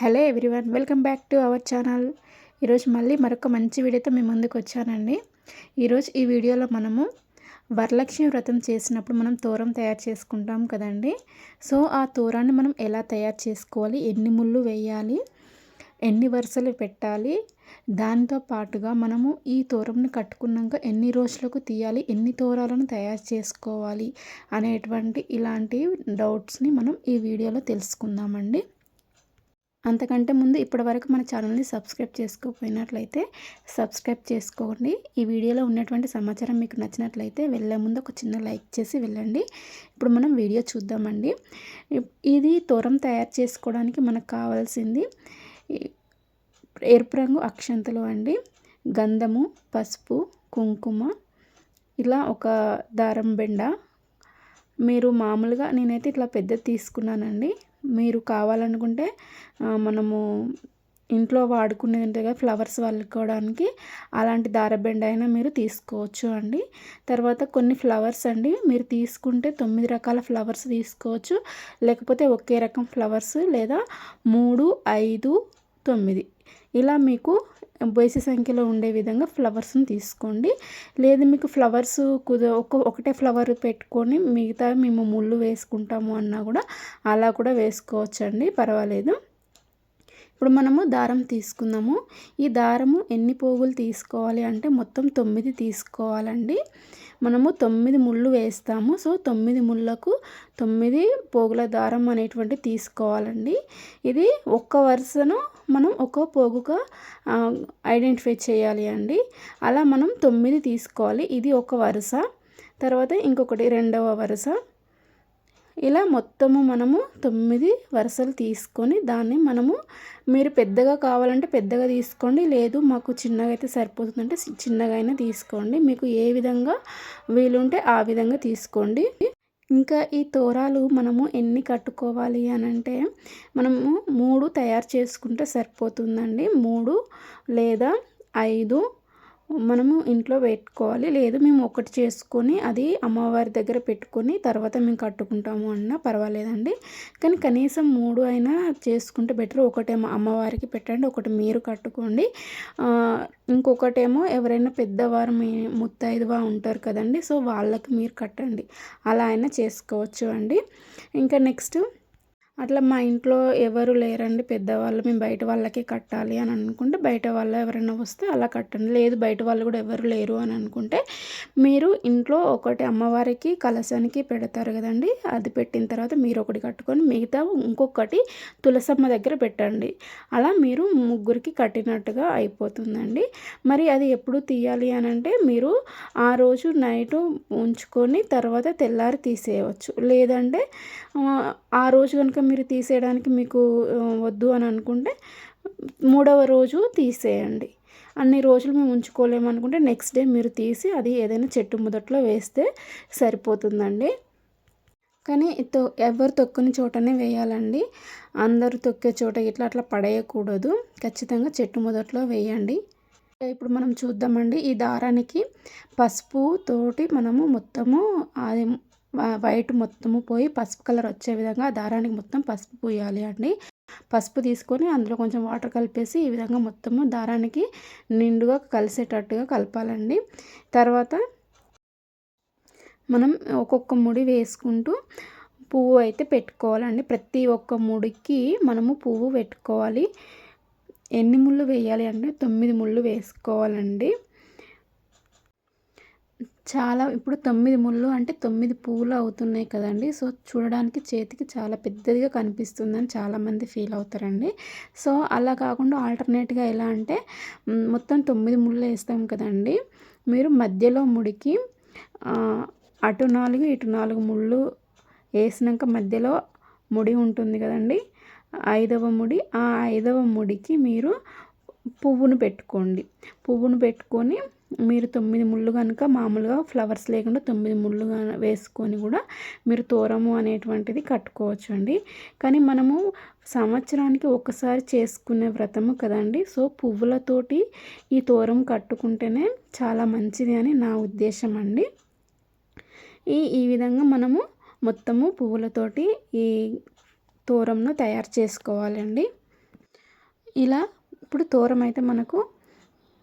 Hello everyone welcome back to our channel. ఈరోజు మళ్ళీ మరొక మంచి వీడియోతో మేము ముందుకు వచ్చానండి. ఈరోజు ఈ వీడియోలో మనము వరలక్ష్మి వ్రతం చేసినప్పుడు మనం తోరం తయారు చేసుకుంటాం కదండి. సో ఆ తోరాన్ని మనం ఎలా తయారు చేసుకోవాలి? ఎన్ని ముళ్ళు వేయాలి? ఎన్ని వరుసలు పెట్టాలి? దానితో పాటుగా మనము ఈ తోరంని కట్టుకున్నాక ఎన్ని రోజులకు తీయాలి? ఎన్ని తోరాలను తయారు చేసుకోవాలి? అనేటువంటి ఇలాంటి డౌట్స్ని మనం ఈ వీడియోలో తెలుసుకుందామండి. అంతకంటే ముందు ఇప్పటివరకు మన ఛానల్ని సబ్స్క్రైబ్ చేసుకోకపోయినట్లయితే సబ్స్క్రైబ్ చేసుకోండి. ఈ వీడియోలో ఉన్నటువంటి సమాచారం మీకు నచ్చినట్లయితే వెళ్ళే ముందు ఒక చిన్న లైక్ చేసి వెళ్ళండి. ఇప్పుడు మనం వీడియో చూద్దామండి. ఇది తోరం తయారు చేసుకోవడానికి మనకు కావాల్సింది ఎరుపు రంగు అక్షంతలు అండి. గంధము పసుపు కుంకుమ ఇలా ఒక దారం బెండ. మీరు మామూలుగా నేనైతే ఇట్లా పెద్దది తీసుకున్నానండి. మీరు కావాలనుకుంటే మనము ఇంట్లో వాడుకునేది ఉంటాయి కదా ఫ్లవర్స్ వల్లుకోవడానికి అలాంటి దారబెండ అయినా మీరు తీసుకోవచ్చు అండి. తర్వాత కొన్ని ఫ్లవర్స్ అండి మీరు తీసుకుంటే తొమ్మిది రకాల ఫ్లవర్స్ తీసుకోవచ్చు. లేకపోతే ఒకే రకం ఫ్లవర్స్ లేదా మూడు ఐదు తొమ్మిది. ఇలా మీకు బేసి సంఖ్యలో ఉండే విధంగా ఫ్లవర్స్ని తీసుకోండి. లేదు మీకు ఫ్లవర్స్ కుద ఒక ఒకటే ఫ్లవర్ పెట్టుకొని మిగతా మేము ముళ్ళు వేసుకుంటాము అన్నా కూడా అలా కూడా వేసుకోవచ్చండి. పర్వాలేదు. ఇప్పుడు మనము దారం తీసుకుందాము. ఈ దారము ఎన్ని పోగులు తీసుకోవాలి అంటే మొత్తం తొమ్మిది తీసుకోవాలండి. మనము తొమ్మిది ముళ్ళు వేస్తాము. సో తొమ్మిది ముళ్ళకు తొమ్మిది పోగుల దారం అనేటువంటి తీసుకోవాలండి. ఇది ఒక్క వరుసను మనం ఒక పోగుగా ఐడెంటిఫై చేయాలి అండి. అలా మనం తొమ్మిది తీసుకోవాలి. ఇది ఒక వరుస. తర్వాత ఇంకొకటి రెండవ వరుస. ఇలా మొత్తము మనము తొమ్మిది వరుసలు తీసుకొని దాన్ని మనము మీరు పెద్దగా కావాలంటే పెద్దగా తీసుకోండి లేదు మాకు చిన్నగా అయితే సరిపోతుందంటే చిన్నగా అయినా తీసుకోండి. మీకు ఏ విధంగా వీలుంటే ఆ విధంగా తీసుకోండి. ఇంకా ఈ తోరాలు మనము ఎన్ని కట్టుకోవాలి అని అంటే మనము మూడు తయారు చేసుకుంటే సరిపోతుందండి. మూడు లేదా ఐదు మనము ఇంట్లో పెట్టుకోవాలి. లేదు మేము ఒకటి చేసుకొని అది అమ్మవారి దగ్గర పెట్టుకొని తర్వాత మేము కట్టుకుంటాము అన్నా పర్వాలేదండి. కానీ కనీసం మూడు అయినా చేసుకుంటే బెటర్. ఒకటేమో అమ్మవారికి పెట్టండి ఒకటి మీరు కట్టుకోండి. ఇంకొకటేమో ఎవరైనా పెద్దవారు మీ ముత్తైదువా ఉంటారు కదండి. సో వాళ్ళకి మీరు కట్టండి. అలా అయినా చేసుకోవచ్చు అండి. ఇంకా నెక్స్ట్ అట్లా మా ఇంట్లో ఎవరు లేరండి. పెద్దవాళ్ళు మేము బయట వాళ్ళకి కట్టాలి అని అనుకుంటే బయట వాళ్ళు ఎవరైనా వస్తే అలా కట్టండి. లేదు బయట వాళ్ళు కూడా ఎవరు లేరు అని అనుకుంటే మీరు ఇంట్లో ఒకటి అమ్మవారికి కలశానికి పెడతారు కదండి. అది పెట్టిన తర్వాత మీరు ఒకటి కట్టుకొని మిగతా ఇంకొకటి తులసమ్మ దగ్గర పెట్టండి. అలా మీరు ముగ్గురికి కట్టినట్టుగా అయిపోతుందండి. మరి అది ఎప్పుడు తీయాలి అని అంటే మీరు ఆ రోజు నైట్ ఉంచుకొని తర్వాత తెల్లారి తీసేయవచ్చు. లేదంటే ఆ రోజు కనుక మీరు తీసేయడానికి మీకు వద్దు అని అనుకుంటే మూడవ రోజు తీసేయండి. అన్ని రోజులు మేము ఉంచుకోలేము అనుకుంటే నెక్స్ట్ డే మీరు తీసి అది ఏదైనా చెట్టు మొదట్లో వేస్తే సరిపోతుందండి. కానీ తొ ఎవరు తొక్కని చోటనే వేయాలండి. అందరూ తొక్కే చోట ఇట్లా అట్లా పడేయకూడదు. ఖచ్చితంగా చెట్టు మొదట్లో వేయండి. ఇప్పుడు మనం చూద్దామండి. ఈ దారానికి పసుపు తోటి మనము మొత్తము అది వైట్ మొత్తము పోయి పసుపు కలర్ వచ్చే విధంగా దారానికి మొత్తం పసుపు పోయాలి అండి. పసుపు తీసుకొని అందులో కొంచెం వాటర్ కలిపేసి ఈ విధంగా మొత్తము దారానికి నిండుగా కలిసేటట్టుగా కలపాలండి. తర్వాత మనం ఒక్కొక్క ముడి వేసుకుంటూ పువ్వు అయితే పెట్టుకోవాలండి. ప్రతి ఒక్క ముడికి మనము పువ్వు పెట్టుకోవాలి. ఎన్ని ముళ్ళు వేయాలి అంటే తొమ్మిది ముళ్ళు వేసుకోవాలండి. చాలా ఇప్పుడు తొమ్మిది ముళ్ళు అంటే తొమ్మిది పువ్వులు అవుతున్నాయి కదండి. సో చూడడానికి చేతికి చాలా పెద్దదిగా కనిపిస్తుందని చాలామంది ఫీల్ అవుతారండి. సో అలా కాకుండా ఆల్టర్నేట్గా ఎలా అంటే మొత్తం తొమ్మిది ముళ్ళు వేస్తాం కదండి. మీరు మధ్యలో ముడికి అటు నాలుగు ఇటు నాలుగు ముళ్ళు వేసినాక మధ్యలో ముడి ఉంటుంది కదండి. ఐదవ ముడి ఆ ఐదవ ముడికి మీరు పువ్వును పెట్టుకోండి. పువ్వును పెట్టుకొని మీరు తొమ్మిది ముళ్ళు కనుక మామూలుగా ఫ్లవర్స్ లేకుండా తొమ్మిది ముళ్ళు వేసుకొని కూడా మీరు తోరము అనేటువంటిది కట్టుకోవచ్చు అండి కానీ మనము సంవత్సరానికి ఒకసారి చేసుకునే వ్రతము కదండి. సో పువ్వులతోటి ఈ తోరం కట్టుకుంటేనే చాలా మంచిది అని నా ఉద్దేశం అండి. ఈ ఈ విధంగా మనము మొత్తము పువ్వులతోటి ఈ తోరంను తయారు చేసుకోవాలండి. ఇలా ఇప్పుడు తోరం అయితే మనకు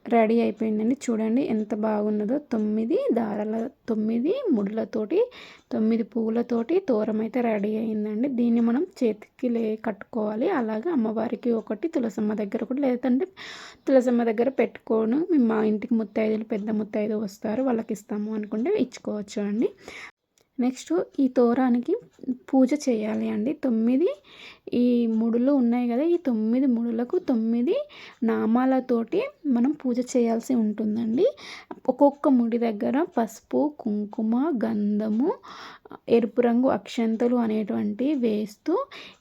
రెడీ అయిపోయిందండి. చూడండి ఎంత బాగున్నదో. తొమ్మిది దారాల తొమ్మిది ముడులతోటి తొమ్మిది పువ్వులతోటి తోరం అయితే రెడీ అయిందండి. దీన్ని మనం చేతికి లే కట్టుకోవాలి. అలాగే అమ్మవారికి ఒకటి తులసమ్మ దగ్గర ఒకటి లేదంటే తులసమ్మ దగ్గర పెట్టుకోను. మేము మా ఇంటికి ముత్తైదులు పెద్ద ముత్తైదు వస్తారు. వాళ్ళకి ఇస్తాము అనుకుంటే ఇచ్చుకోవచ్చు అండి. నెక్స్ట్ ఈ తోరానికి పూజ చేయాలి అండి. తొమ్మిది ఈ ముడులు ఉన్నాయి కదా ఈ తొమ్మిది ముడులకు తొమ్మిది నామాలతోటి మనం పూజ చేయాల్సి ఉంటుందండి. ఒక్కొక్క ముడి దగ్గర పసుపు కుంకుమ గంధము ఎరుపు రంగు అక్షంతలు అనేటువంటి వేస్తూ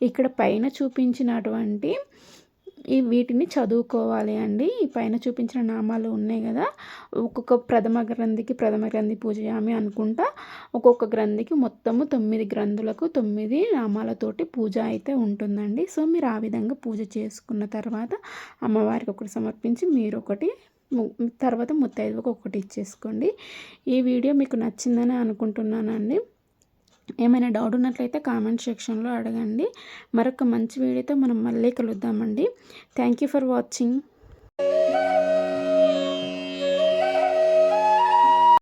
ఇక్కడ పైన చూపించినటువంటి ఈ వీటిని చదువుకోవాలి అండి. ఈ పైన చూపించిన నామాలు ఉన్నాయి కదా. ఒక్కొక్క ప్రథమ గ్రంథికి ప్రథమ గ్రంథి పూజయామి అనుకుంటా. ఒక్కొక్క గ్రంథికి మొత్తము తొమ్మిది గ్రంథులకు తొమ్మిది నామాలతోటి పూజ అయితే ఉంటుందండి. సో మీరు ఆ విధంగా పూజ చేసుకున్న తర్వాత అమ్మవారికి ఒకటి సమర్పించి మీరు ఒకటి తర్వాత ముత్తైదువకు ఒకటి ఇచ్చేసుకోండి. ఈ వీడియో మీకు నచ్చిందని అనుకుంటున్నానండి. ఏమైనా డౌట్ ఉన్నట్లయితే కామెంట్ సెక్షన్లో అడగండి. మరొక మంచి వీడియోతో మనం మళ్ళీ కలుద్దామండి. Thank you for watching